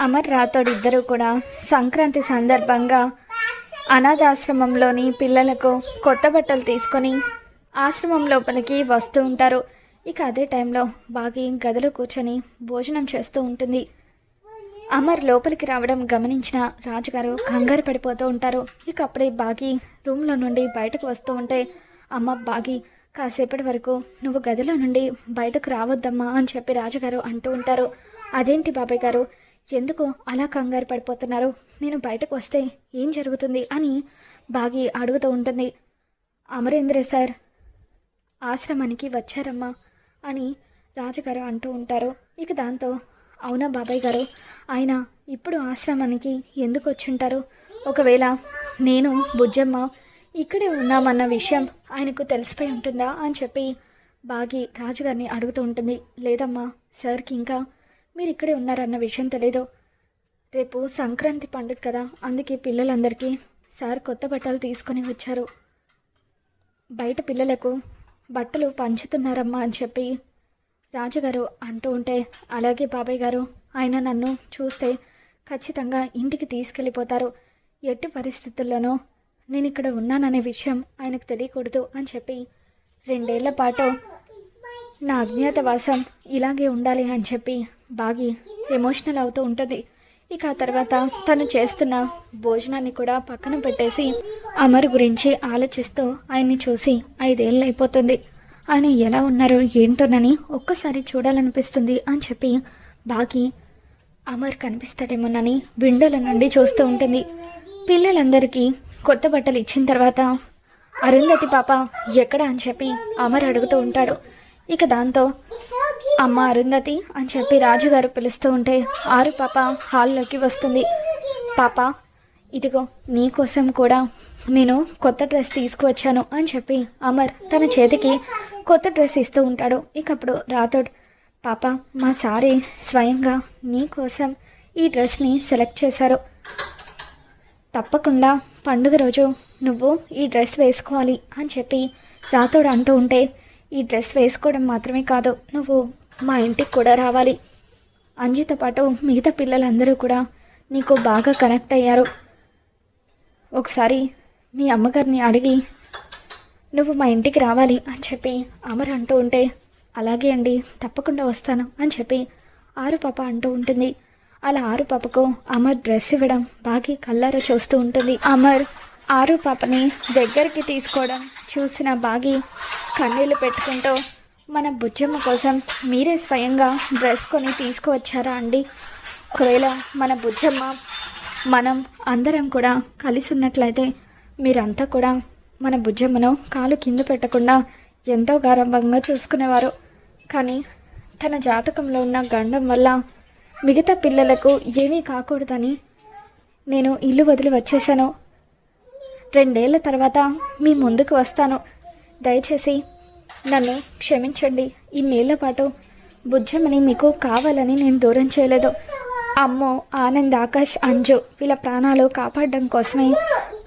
అమర్ రాథోడ్ ఇద్దరు కూడా సంక్రాంతి సందర్భంగా అనాథాశ్రమంలోని పిల్లలకు కొత్త బట్టలు తీసుకొని ఆశ్రమం లోపలికి వస్తూ ఉంటారు. ఇక అదే టైంలో బాగి గదిలో కూర్చొని భోజనం చేస్తూ ఉంటుంది. అమర్ లోపలికి రావడం గమనించిన రాజుగారు కంగారు పడిపోతూ ఉంటారు. ఇక అప్పుడే బాగి రూమ్లో నుండి బయటకు వస్తూ ఉంటే అమ్మ బాగి కాసేపటి వరకు నువ్వు గదిలో నుండి బయటకు రావద్దమ్మా అని చెప్పి రాజుగారు అంటూ ఉంటారు. అదేంటి బాబాయ్ గారు? ఎందుకు అలా కంగారు పడిపోతున్నారు? నేను బయటకు వస్తే ఏం జరుగుతుంది అని బాగి అడుగుతూ ఉంటుంది. అమరేంద్ర సార్ ఆశ్రమానికి వచ్చారమ్మా అని రాజుగారు అంటూ ఉంటారు. ఇక దాంతో అవునా బాబాయ్ గారు ఆయన ఇప్పుడు ఆశ్రమానికి ఎందుకు వచ్చుంటారు? ఒకవేళ నేను బుజ్జమ్మ ఇక్కడే ఉన్నామన్న విషయం ఆయనకు తెలిసిపోయి ఉంటుందా అని చెప్పి బాగి రాజుగారిని అడుగుతూ ఉంటుంది. లేదమ్మా సార్కి ఇంకా మీరు ఇక్కడే ఉన్నారన్న విషయం తెలీదు. రేపు సంక్రాంతి పండుగ కదా అందుకే పిల్లలందరికీ సార్ కొత్త బట్టలు తీసుకొని వచ్చారు. బయట పిల్లలకు బట్టలు పంచుతున్నారమ్మా అని చెప్పి రాజుగారు అంటూ ఉంటే అలాగే బాబాయ్ గారు ఆయన నన్ను చూస్తే ఖచ్చితంగా ఇంటికి తీసుకెళ్ళిపోతారు. ఎట్టి పరిస్థితుల్లోనూ నేను ఇక్కడ ఉన్నాననే విషయం ఆయనకు తెలియకూడదు అని చెప్పి రెండేళ్ళ పాటు నా అజ్ఞాతవాసం ఇలాగే ఉండాలి అని చెప్పి బాగి ఎమోషనల్ అవుతూ ఉంటుంది. ఇక ఆ తర్వాత తను చేస్తున్న భోజనాన్ని కూడా పక్కన పెట్టేసి అమర్ గురించి ఆలోచిస్తూ ఆయన్ని చూసి ఐదేళ్ళు అయిపోతుంది. ఆయన ఎలా ఉన్నారు ఏంటోనని ఒక్కసారి చూడాలనిపిస్తుంది అని చెప్పి బాగి అమర్ కనిపిస్తాడేమోనని విండోల నుండి చూస్తూ ఉంటుంది. పిల్లలందరికీ కొత్త బట్టలు ఇచ్చిన తర్వాత అరుంధతి పాప ఎక్కడ అని చెప్పి అమర్ అడుగుతూ ఉంటాడు. ఇక దాంతో అమ్మ అరుంధతి అని చెప్పి రాజుగారు పిలుస్తూ ఉంటే ఆరు పాప హాల్లోకి వస్తుంది. పాప ఇదిగో నీ కోసం కూడా నేను కొత్త డ్రెస్ తీసుకువచ్చాను అని చెప్పి అమర్ తన చేతికి కొత్త డ్రెస్ ఇస్తూ ఉంటాడు. ఇకప్పుడు రాథోడ్ పాప మా సారీ స్వయంగా నీ కోసం ఈ డ్రెస్ని సెలెక్ట్ చేశారు. తప్పకుండా పండుగ రోజు నువ్వు ఈ డ్రెస్ వేసుకోవాలి అని చెప్పి రాతోడు అంటూ ఉంటే ఈ డ్రెస్ వేసుకోవడం మాత్రమే కాదు నువ్వు మా ఇంటికి కూడా రావాలి. అంజితో పాటు మిగతా పిల్లలందరూ కూడా నీకు బాగా కనెక్ట్ అయ్యారు. ఒకసారి మీ అమ్మగారిని అడిగి నువ్వు మా ఇంటికి రావాలి అని చెప్పి అమర్ అంటూ ఉంటే అలాగే అండి తప్పకుండా వస్తాను అని చెప్పి ఆరు పాప అంటూ ఉంటుంది. అలా ఆరు పాపకు అమర్ డ్రెస్ ఇవ్వడం బాగా కల్లారా చూస్తూ ఉంటుంది. అమర్ ఆరు పాపని దగ్గరికి తీసుకోవడం చూసిన బాగి కన్నీళ్ళు పెట్టుకుంటూ మన బుజ్జమ్మ కోసం మీరే స్వయంగా డ్రెస్ కొని తీసుకువచ్చారా అండి? ఒకవేళ మన బుజ్జమ్మ మనం అందరం కూడా కలిసి ఉన్నట్లయితే మీరంతా కూడా మన బుజ్జమ్మను కాలు కింద పెట్టకుండా ఎంతో గారంభంగా చూసుకునేవారు. కానీ తన జాతకంలో ఉన్న గండం వల్ల మిగతా పిల్లలకు ఏమీ కాకూడదని నేను ఇల్లు వదిలి వచ్చేసాను రెండేళ్ళ తర్వాత మీ ముందుకు వస్తాను. దయచేసి నన్ను క్షమించండి. ఇన్నేళ్ళ పాటు బుజ్జమ్మని మీకు కావాలని నేను దూరం చేయలేదు. అమ్మో ఆనంద్ ఆకాష్ అంజు వీళ్ళ ప్రాణాలు కాపాడడం కోసమే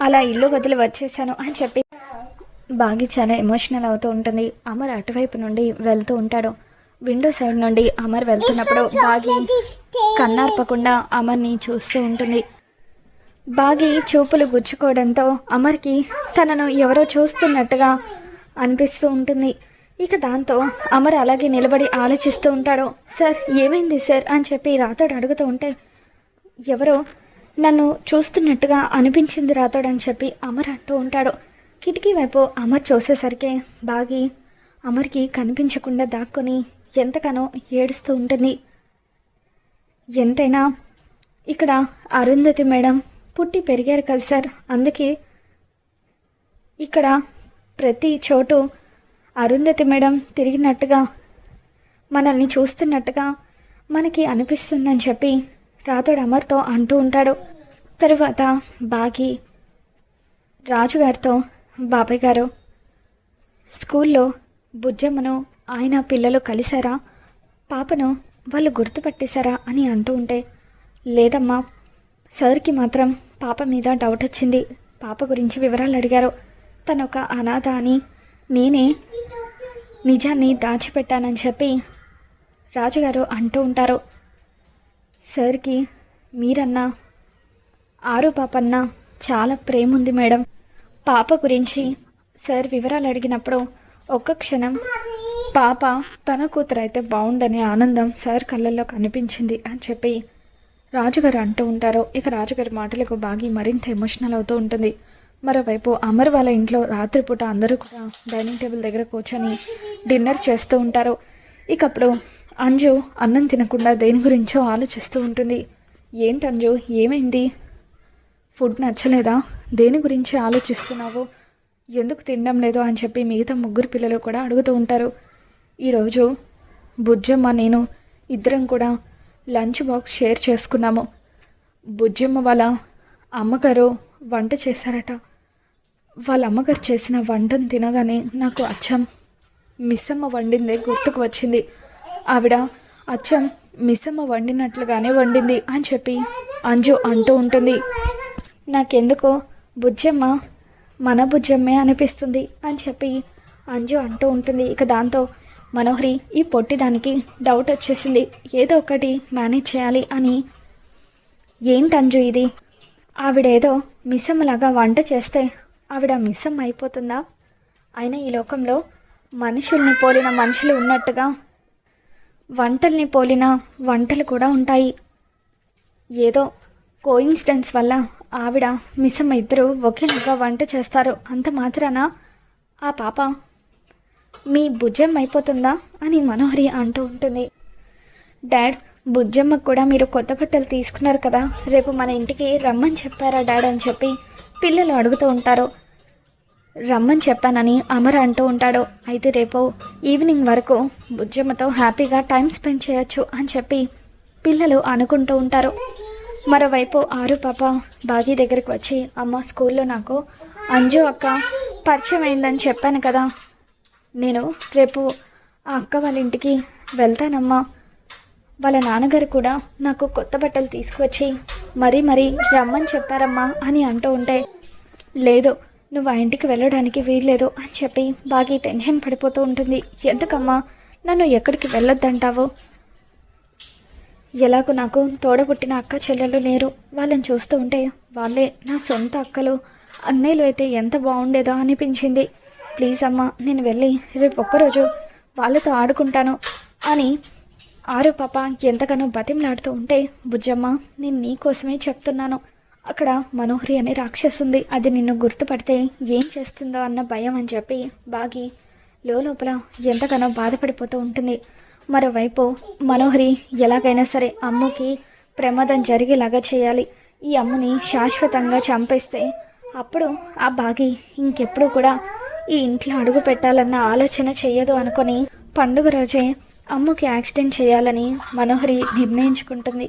అలా ఇల్లు వదిలి వచ్చేసాను అని చెప్పి బాగి చాలా ఎమోషనల్ అవుతూ ఉంటుంది. అమర్ అటువైపు నుండి వెళ్తూ ఉంటాడు. విండో సైడ్ నుండి అమర్ వెళ్తున్నప్పుడు బాగి కన్నార్పకుండా అమర్ని చూస్తూ ఉంటుంది. బాగి చూపులు గుచ్చుకోవడంతో అమర్కి తనను ఎవరో చూస్తున్నట్టుగా అనిపిస్తూ ఉంటుంది. ఇక దాంతో అమర్ అలాగే నిలబడి ఆలోచిస్తూ ఉంటాడు. సార్ ఏమైంది సార్? అని చెప్పి రాతోడు అడుగుతూ ఉంటే ఎవరో నన్ను చూస్తున్నట్టుగా అనిపించింది రాతోడు అని చెప్పి అమర్ అంటూ ఉంటాడు. కిటికీ వైపు అమర్ చూసేసరికి బాగి అమర్కి కనిపించకుండా దాక్కొని ఎంతగానో ఏడుస్తూ ఉంటుంది. ఎంతైనా ఇక్కడ అరుంధతి మేడం పుట్టి పెరిగారు కదా సార్ అందుకే ఇక్కడ ప్రతి చోటు అరుంధతి మేడం తిరిగినట్టుగా మనల్ని చూస్తున్నట్టుగా మనకి అనిపిస్తుందని చెప్పి రాతోడు అమర్తో అంటూ ఉంటాడు. తరువాత బాగి రాజుగారితో బాబాయ్ గారు స్కూల్లో బుజ్జమ్మను ఆయన పిల్లలు కలిశారా? పాపను వాళ్ళు గుర్తుపట్టేశారా అని అంటూ ఉంటే లేదమ్మా సార్కి మాత్రం పాప మీద డౌట్ వచ్చింది పాప గురించి వివరాలు అడిగారు. తను ఒక అనాథ అని నేనే నిజాన్ని దాచిపెట్టానని చెప్పి రాజుగారు అంటూ ఉంటారు. సార్కి మీరన్నా ఆరు పాపన్న చాలా ప్రేమ ఉంది మేడం. పాప గురించి సార్ వివరాలు అడిగినప్పుడు ఒక్క క్షణం పాప తన కూతురు అయితే బాగుండని ఆనందం సార్ కళ్ళల్లో కనిపించింది అని చెప్పి రాజుగారు అంటూ ఉంటారు. ఇక రాజుగారి మాటలకు బాగి మరింత ఎమోషనల్ అవుతూ ఉంటుంది. మరోవైపు అమర్ వాళ్ళ ఇంట్లో రాత్రిపూట అందరూ కూడా డైనింగ్ టేబుల్ దగ్గర కూర్చొని డిన్నర్ చేస్తూ ఉంటారు. ఇక అప్పుడు అంజు అన్నం తినకుండా దేని గురించో ఆలోచిస్తూ ఉంటుంది. ఏంటి అంజు ఏమైంది? ఫుడ్ నచ్చలేదా? దేని గురించి ఆలోచిస్తున్నావు? ఎందుకు తినడం లేదు అని చెప్పి మిగతా ముగ్గురు పిల్లలు కూడా అడుగుతూ ఉంటారు. ఈరోజు బుజ్జమ్మ నేను ఇద్దరం కూడా లంచ్ బాక్స్ షేర్ చేసుకున్నాము. బుజ్జమ్మ వాళ్ళ అమ్మగారు వంట చేశారట. వాళ్ళ అమ్మగారు చేసిన వంటను తినగానే నాకు అచ్చం మిస్సమ్మ వండిందే గుర్తుకు వచ్చింది. ఆవిడ అచ్చం మిస్సమ్మ వండినట్లుగానే వండింది అని చెప్పి అంజు అంటూ ఉంటుంది. నాకెందుకో బుజ్జమ్మ మన బుజ్జమ్మే అనిపిస్తుంది అని చెప్పి అంజు అంటూ ఉంటుంది. ఇక దాంతో మనోహరి ఈ పొట్టిదానికి డౌట్ వచ్చేసింది. ఏదో ఒకటి మేనేజ్ చేయాలి అని ఏంటి అంజు ఇది? ఆవిడేదో మిస్సమ్మలాగా వంట చేస్తే ఆవిడ మిస్సం అయిపోతుందా? అయినా ఈ లోకంలో మనుషుల్ని పోలిన మనుషులు ఉన్నట్టుగా వంటల్ని పోలిన వంటలు కూడా ఉంటాయి. ఏదో కోయిన్సిడెన్స్ వల్ల ఆవిడ మిస్సమ్మ ఇద్దరు ఒకేలాగా వంట చేస్తారు. అంత మాత్రాన? ఆ పాప మీ భుజం అయిపోతుందా? అని మనోహరి అంటూ ఉంటుంది. డాడ్ బుజ్జమ్మకు కూడా మీరు కొత్త బట్టలు తీసుకున్నారు కదా. రేపు మన ఇంటికి రమ్మని చెప్పారా డాడ్ అని చెప్పి పిల్లలు అడుగుతూ ఉంటారు. రమ్మని చెప్పానని అమర్ అంటూ ఉంటాడు. అయితే రేపు ఈవినింగ్ వరకు బుజ్జమ్మతో హ్యాపీగా టైం స్పెండ్ చేయొచ్చు అని చెప్పి పిల్లలు అనుకుంటూ ఉంటారు. మరోవైపు ఆరు పాప బాగీ దగ్గరికి వచ్చి అమ్మ స్కూల్లో నాకు అంజు అక్క పరిచయం అయిందని చెప్పాను కదా. నేను రేపు ఆ అక్క వాళ్ళ ఇంటికి వెళ్తానమ్మా. వాళ్ళ నాన్నగారు కూడా నాకు కొత్త బట్టలు తీసుకువచ్చి మరీ మరీ రమ్మని చెప్పారమ్మా అని అంటూ ఉంటే లేదు నువ్వు ఆ ఇంటికి వెళ్ళడానికి వీల్లేదు అని చెప్పి బాగా టెన్షన్ పడిపోతూ ఉంటుంది. ఎందుకమ్మా? నన్ను ఎక్కడికి వెళ్ళొద్దంటావు? ఎలాగో నాకు తోడబుట్టిన అక్క చెల్లెలు లేరు. వాళ్ళని చూస్తూ ఉంటే వాళ్ళే నా సొంత అక్కలు. అన్నయ్యలు అయితే ఎంత బాగుండేదో అనిపించింది. ప్లీజ్ అమ్మా నేను వెళ్ళి రేపు ఒక్కరోజు వాళ్ళతో ఆడుకుంటాను అని ఆరు పాప ఎంతగానో బతిమలాడుతూ ఉంటే బుజ్జమ్మ నేను నీకోసమే చెప్తున్నాను. అక్కడ మనోహరి అనే రాక్షసుంది. అది నిన్ను గుర్తుపడితే ఏం చేస్తుందో అన్న భయం అని చెప్పి బాగి లోపల ఎంతగానో బాధపడిపోతూ ఉంటుంది. మరోవైపు మనోహరి ఎలాగైనా సరే అమ్ముకి ప్రమాదం జరిగేలాగా చేయాలి. ఈ అమ్ముని శాశ్వతంగా చంపేస్తే అప్పుడు ఆ బాగి ఇంకెప్పుడు కూడా ఈ ఇంట్లో అడుగు పెట్టాలన్న ఆలోచన చేయదు అనుకొని పండుగ రోజే అమ్ముకి యాక్సిడెంట్ చేయాలని మనోహరి నిర్ణయించుకుంటుంది.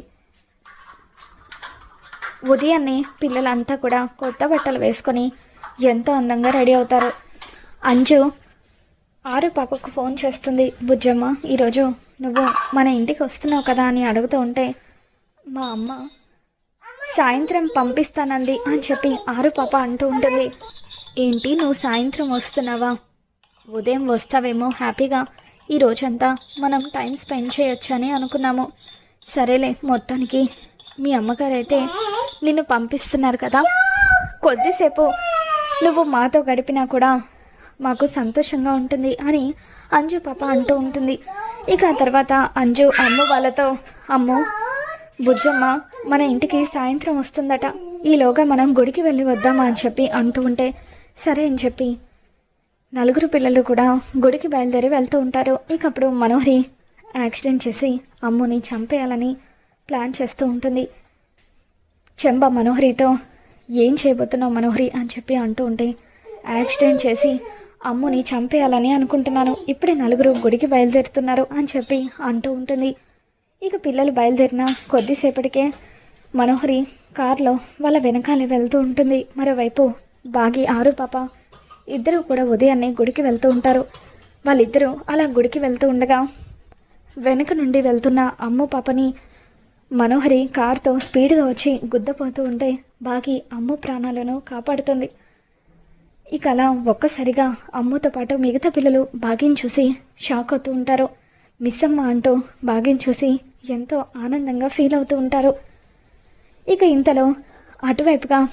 ఉదయాన్నే పిల్లలంతా కూడా కొత్త బట్టలు వేసుకొని ఎంతో అందంగా రెడీ అవుతారు. అంజు ఆరు పాపకు ఫోన్ చేస్తుంది. బుజ్జమ్మ ఈరోజు నువ్వు మన ఇంటికి వస్తున్నావు కదా అని అడుగుతూ ఉంటే మా అమ్మ సాయంత్రం పంపిస్తానంది అని చెప్పి ఆరు పాప అంటూ ఉంటుంది. ఏంటి నువ్వు సాయంత్రం వస్తున్నావా? ఉదయం వస్తావేమో హ్యాపీగా. ఈ రోజంతా మనం టైం స్పెండ్ చేయొచ్చు అని అనుకున్నాము. సరేలే మొత్తానికి మీ అమ్మగారు అయితే నిన్ను పంపిస్తున్నారు కదా. కొద్దిసేపు నువ్వు మాతో గడిపినా కూడా మాకు సంతోషంగా ఉంటుంది అని అంజు పాప అంటూ ఉంటుంది. ఇక ఆ తర్వాత అంజు అమ్మ వాళ్ళతో అమ్ము బుజ్జమ్మ మన ఇంటికి సాయంత్రం వస్తుందట. ఈలోగా మనం గుడికి వెళ్ళి వద్దామా? అని చెప్పి అంటూ ఉంటే సరే అని చెప్పి నలుగురు పిల్లలు కూడా గుడికి బయలుదేరి వెళ్తూ ఉంటారు. ఇక అప్పుడు మనోహరి యాక్సిడెంట్ చేసి అమ్ముని చంపేయాలని ప్లాన్ చేస్తూ ఉంటుంది. చెంబ మనోహరితో ఏం చేయబోతున్నావు మనోహరి? అని చెప్పి అంటూ ఉంటే యాక్సిడెంట్ చేసి అమ్ముని చంపేయాలని అనుకుంటున్నాను. ఇప్పుడే నలుగురు గుడికి బయలుదేరుతున్నారు అని చెప్పి అంటూ ఉంటుంది. ఇక పిల్లలు బయలుదేరిన కొద్దిసేపటికే మనోహరి కారులో వాళ్ళ వెనకాలే వెళ్తూ ఉంటుంది. మరోవైపు బాగి ఆరు పాప ఇద్దరూ కూడా ఉదయాన్నే గుడికి వెళ్తూ ఉంటారు. వాళ్ళిద్దరూ అలా గుడికి వెళ్తూ ఉండగా వెనక నుండి వెళ్తున్న అమ్ము పాపని మనోహరి కారుతో స్పీడ్గా వచ్చి గుద్దపోతూ ఉంటే బాగి అమ్ము ప్రాణాలను కాపాడుతుంది. ఇక అలా ఒక్కసారిగా అమ్ముతో పాటు మిగతా పిల్లలు బాగిని చూసి షాక్ అవుతూ ఉంటారు. మిస్ అమ్మ అంటూ బాగిని చూసి ఎంతో ఆనందంగా ఫీల్ అవుతూ ఉంటారు. ఇక ఇంతలో అటువైపుగా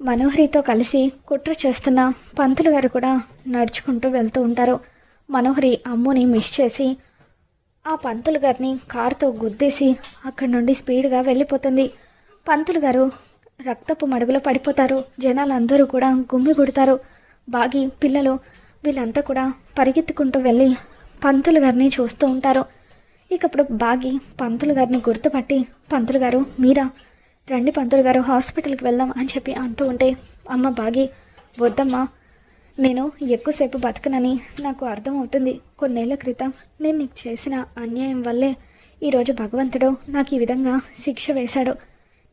మనోహరితో కలిసి కుట్ర చేస్తున్న పంతులు గారు కూడా నడుచుకుంటూ వెళ్తూ ఉంటారు. మనోహరి అమ్ముని మిస్ చేసి ఆ పంతులు గారిని కారుతో గుద్దేసి అక్కడి నుండి స్పీడ్గా వెళ్ళిపోతుంది. పంతులు గారు రక్తపు మడుగులో పడిపోతారు. జనాలందరూ కూడా గుమ్మి కొడతారు బాగి పిల్లలు వీళ్ళంతా కూడా పరిగెత్తుకుంటూ వెళ్ళి పంతులు గారిని చూస్తూ ఉంటారు. ఇకప్పుడు బాగి పంతులు గారిని గుర్తుపట్టి పంతులు గారు మీరా? రండి పంతులు గారు హాస్పిటల్కి వెళ్దాం అని చెప్పి అంటూ ఉంటే అమ్మ బాగి వద్దమ్మా నేను ఎక్కువసేపు బతకనని నాకు అర్థమవుతుంది. కొన్నేళ్ళ క్రితం నేను నీకు చేసిన అన్యాయం వల్లే ఈరోజు భగవంతుడు నాకు ఈ విధంగా శిక్ష వేశాడు.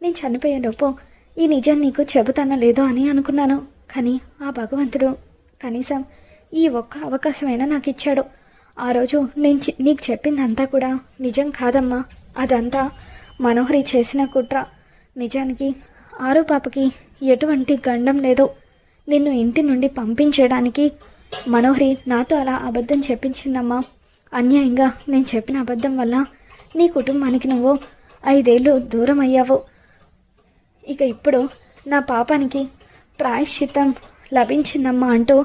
నేను చనిపోయేలోపు ఈ నిజం నీకు చెబుతానో లేదో అని అనుకున్నాను. కానీ ఆ భగవంతుడు కనీసం ఈ ఒక్క అవకాశమైనా నాకు ఇచ్చాడు. ఆ రోజు నేను చి- నీకు చెప్పిందంతా కూడా నిజం కాదమ్మా. అదంతా మనోహరి చేసిన కుట్ర. నిజానికి ఆరో పాపకి ఎటువంటి గండం లేదు. నిన్ను ఇంటి నుండి పంపించడానికి మనోహరి నాతో అలా అబద్ధం చెప్పించిందమ్మా. అన్యాయంగా నేను చెప్పిన అబద్ధం వల్ల నీ కుటుంబానికి నువ్వు ఐదేళ్ళు దూరం అయ్యావు. ఇక ఇప్పుడు నా పాపానికి ప్రాయశ్చిత్తం లభించిందమ్మా అంటూ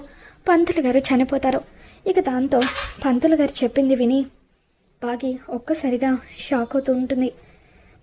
పంతులు గారు చనిపోతారు. ఇక దాంతో పంతులు గారు చెప్పింది విని బాగి ఒక్కసారిగా షాక్ అవుతూ ఉంటుంది.